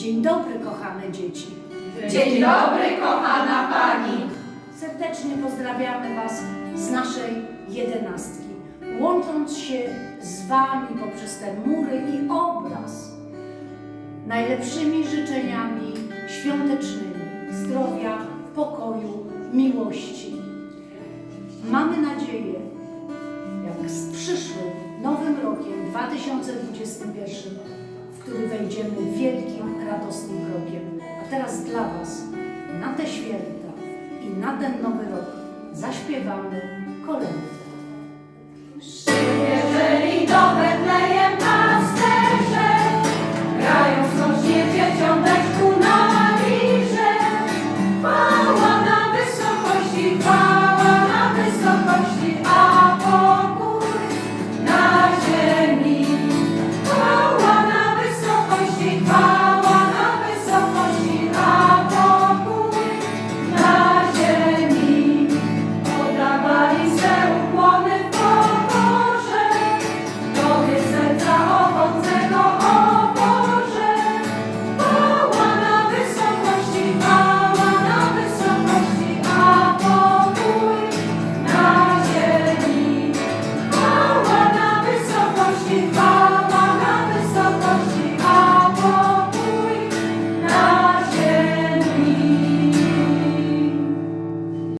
Dzień dobry, kochane dzieci. Dzień dobry, kochana pani. Serdecznie pozdrawiamy Was z naszej jedenastki, łącząc się z Wami poprzez te mury i obraz. Najlepszymi życzeniami świątecznymi zdrowia, pokoju, miłości. Mamy nadzieję, jak z przyszłym nowym rokiem 2021, w który wejdziemy wielkim, radosnym krokiem. A teraz dla Was na te święta i na ten nowy rok zaśpiewamy kolędę. Przyjeżdżali do Betlejem pasterze, grają wznośnie dzieciom dać ku na liże, chwała na wysokości, chwała.